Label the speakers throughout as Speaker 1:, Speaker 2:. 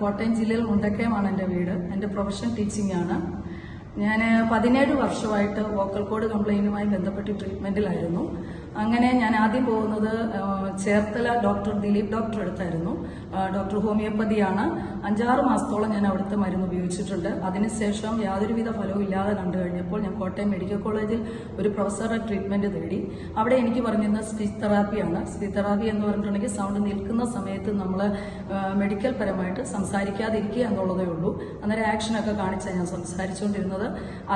Speaker 1: കോട്ടയം ജില്ലയിൽ മുണ്ടക്കയമാണ് എന്റെ വീട്. എന്റെ പ്രൊഫഷൻ ടീച്ചിങ് ആണ്. ഞാൻ പതിനേഴ് വർഷമായിട്ട് വോക്കൽ കോഡ് കംപ്ലൈന്റുമായി ബന്ധപ്പെട്ട് ട്രീറ്റ്മെന്റിലായിരുന്നു അങ്ങനെ ഞാൻ ആദ്യം പോകുന്നത് ചേർത്തല ഡോക്ടർ ദിലീപ് ഡോക്ടർ അടുത്തായിരുന്നു. ഡോക്ടർ ഹോമിയോപ്പതിയാണ്. അഞ്ചാറ് മാസത്തോളം ഞാൻ അവിടുത്തെ മരുന്ന് ഉപയോഗിച്ചിട്ടുണ്ട്. അതിനുശേഷം യാതൊരുവിധ ഫലവും ഇല്ലാതെ കണ്ടു കഴിഞ്ഞപ്പോൾ ഞാൻ കോട്ടയം മെഡിക്കൽ കോളേജിൽ ഒരു പ്രൊഫസറുടെ ട്രീറ്റ്മെന്റ് തേടി. അവിടെ എനിക്ക് പറഞ്ഞിരുന്നത് സ്പീച്ച് തെറാപ്പിയാണ് സ്പീച്ച് തെറാപ്പി എന്ന് പറഞ്ഞിട്ടുണ്ടെങ്കിൽ സൗണ്ട് നിൽക്കുന്ന സമയത്ത് നമ്മൾ മെഡിക്കൽ പരമായിട്ട് സംസാരിക്കാതിരിക്കുക എന്നുള്ളതേ ഉള്ളൂ. അന്നേരം ആക്ഷനൊക്കെ കാണിച്ചാണ് ഞാൻ സംസാരിച്ചുകൊണ്ടിരുന്നത്.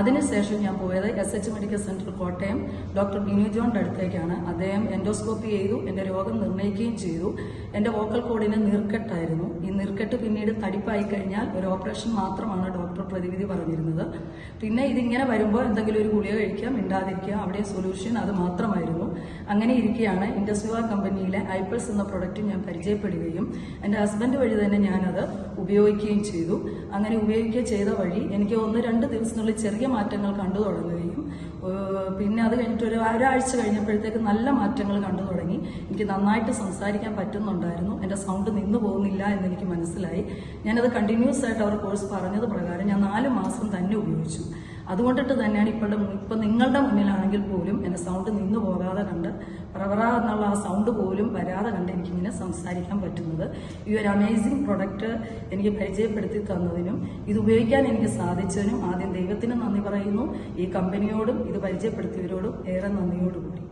Speaker 1: അതിനുശേഷം ഞാൻ പോയത് S H medical centre Kottayam. Doctor Binu ജോണിന്റെ അടുത്തേക്കാണ്. അദ്ദേഹം എൻഡോസ്കോപ്പി ചെയ്തു എന്റെ രോഗം നിർണയിക്കുകയും ചെയ്തു. എന്റെ വോക്കൽ കോഡിന് നീർക്കെട്ടായിരുന്നു. ഈ നീർക്കെട്ട് പിന്നീട് തടിപ്പായി കഴിഞ്ഞാൽ ഒരു ഓപ്പറേഷൻ മാത്രമാണ് ഡോക്ടർ പ്രതിവിധി പറഞ്ഞിരുന്നത്. പിന്നെ ഇതിങ്ങനെ വരുമ്പോൾ എന്തെങ്കിലും ഒരു ഗുളിക കഴിക്കാം മിണ്ടാതിരിക്കുക അവിടെ സൊല്യൂഷൻ അത് മാത്രമായിരുന്നു. അങ്ങനെ ഇരിക്കുകയാണ് ഇൻഡസ്വിവ കമ്പനിയിലെ ഐപ്പിൾസ് എന്ന പ്രൊഡക്റ്റ് ഞാൻ പരിചയപ്പെടുകയും എന്റെ ഹസ്ബൻഡ് വഴി തന്നെ ഞാനത് ഉപയോഗിക്കുകയും ചെയ്തു. അങ്ങനെ ഉപയോഗിക്കുക ചെയ്ത വഴി എനിക്ക് ഒന്ന് രണ്ട് ദിവസത്തിനുള്ളിൽ ചെറിയ മാറ്റങ്ങൾ കണ്ടു തുടങ്ങുകയും പിന്നെ അത് കഴിഞ്ഞിട്ട് ഒരു ഒരാഴ്ച കഴിഞ്ഞപ്പോഴത്തേക്ക് നല്ല മാറ്റങ്ങൾ കണ്ടു തുടങ്ങി. എനിക്ക് നന്നായിട്ട് സംസാരിക്കാൻ പറ്റുന്നുണ്ടായിരുന്നു. എന്റെ സൗണ്ട് നിന്നു പോകുന്നില്ല എന്ന് എനിക്ക് മനസ്സിലായി. ഞാനത് കണ്ടിന്യൂസ് ആയിട്ട് അവർ കോഴ്സ് പറഞ്ഞത് പ്രകാരം ഞാൻ നാല് മാസം തന്നെ ഉപയോഗിച്ചു. അതുകൊണ്ടിട്ട് തന്നെയാണ് ഇപ്പോഴും ഇപ്പം നിങ്ങളുടെ മുന്നിലാണെങ്കിൽ പോലും എന്റെ സൗണ്ട് നിന്നു പോകാതെ കണ്ട് പ്രവറ എന്നുള്ള ആ സൗണ്ട് പോലും വരാതെ കണ്ട് എനിക്കിങ്ങനെ സംസാരിക്കാൻ പറ്റുന്നത്. ഈ ഒരു അമേസിങ് പ്രൊഡക്റ്റ് എനിക്ക് പരിചയപ്പെടുത്തി തന്നതിനും ഇത് ഉപയോഗിക്കാൻ എനിക്ക് സാധിച്ചതിനും ആദ്യം ദൈവത്തിന് നന്ദി പറയുന്നു. ഈ കമ്പനിയോടും ഇത് പരിചയപ്പെടുത്തിയവരോടും ഏറെ നന്ദിയോടുകൂടി.